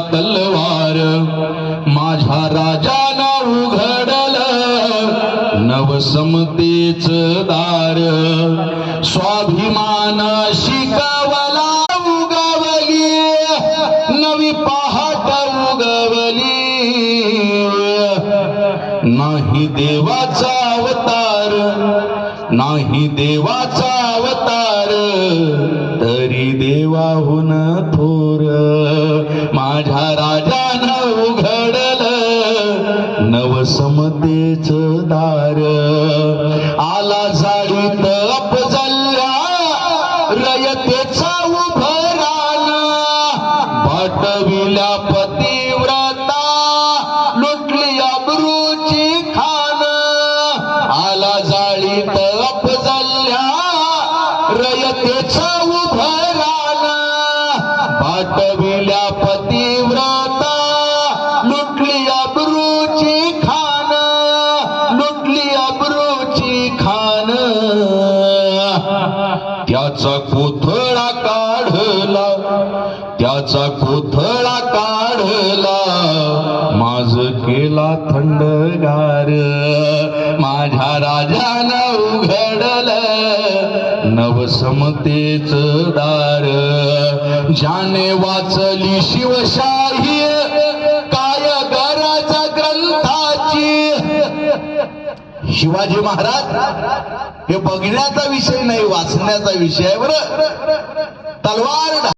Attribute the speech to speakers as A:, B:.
A: तलवार. माझ्या राजाला उघडल नवसमतेच दार. स्वाभिमान शिकवला उगवली नवी पहाट उगवली. नाही देवाचा अवतार नाही देवाचा अवतार. तरी देवाहून थोर. माझ्या राजानं उघडल नवसमतेच दार. आला जाळीत अपजल्ल्या रयतेचा उभरान पाठविल्या पतिव्रता लुटली अब्रूची खान. आला जाळीत अपजल्ल्या रयतेचा त्याचा कोथळा काढला. त्याचा कोथळा काढला. माझ केला थंडगार. माझ्या राजानं उघडल नवसमतेच दार. ज्याने वाचली शिवशाही काय गराच्या ग्रंथाची. शिवाजी महाराज हे बघण्याचा विषय नाही वाचण्याचा विषय आहे. बरं? तलवार